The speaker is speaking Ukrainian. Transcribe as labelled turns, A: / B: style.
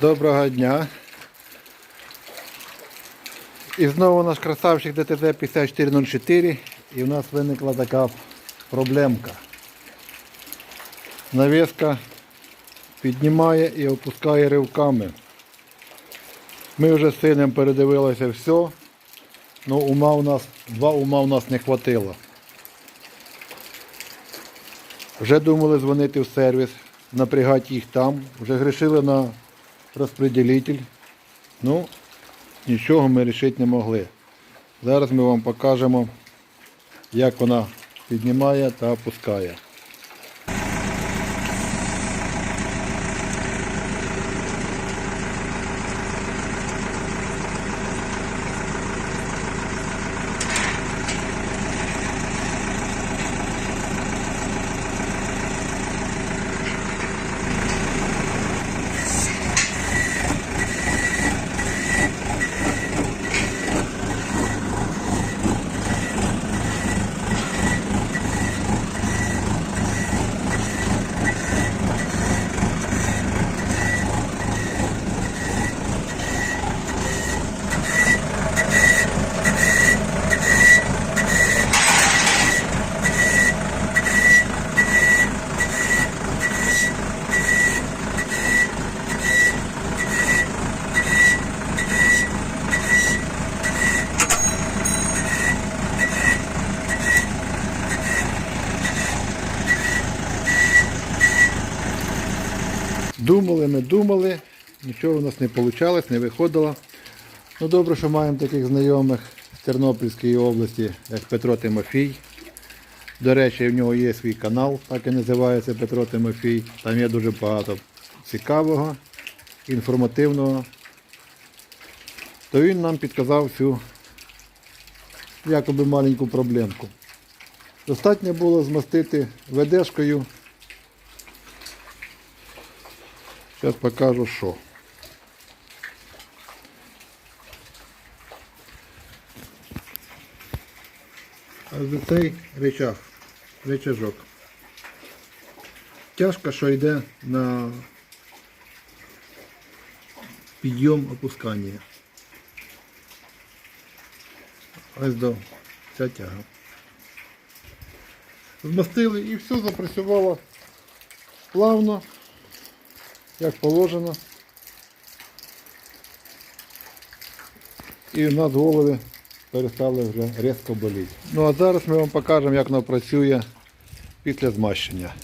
A: Доброго дня. І знову наш красавчик ДТЗ 5404 і в нас виникла така проблемка. Навіска піднімає і опускає ривками. Ми вже з сином передивилися все, але ума у нас, два ума у нас не хватило. Вже думали дзвонити в сервіс, напрягати їх там, вже грішили на розпределитель. Ну, нічого ми рішити не могли. Зараз ми вам покажемо, як вона піднімає та опускає. Думали, ми думали, нічого у нас не вийшло, не виходило. Ну добре, що маємо таких знайомих з Тернопільської області, як Петро Тимофій. До речі, в нього є свій канал, так і називається Петро Тимофій. Там є дуже багато цікавого, інформативного. То він нам підказав цю якоби маленьку проблемку. Достатньо було змастити ведешкою Зараз покажу що. А за цей речах, речажок. Тяжко, що йде на підйом опускання. Ось до ця тяга. Змастили і все запрацювало плавно як положено. І в нас голови перестали вже різко боліти. Ну а зараз ми вам покажемо, як воно працює після змащення.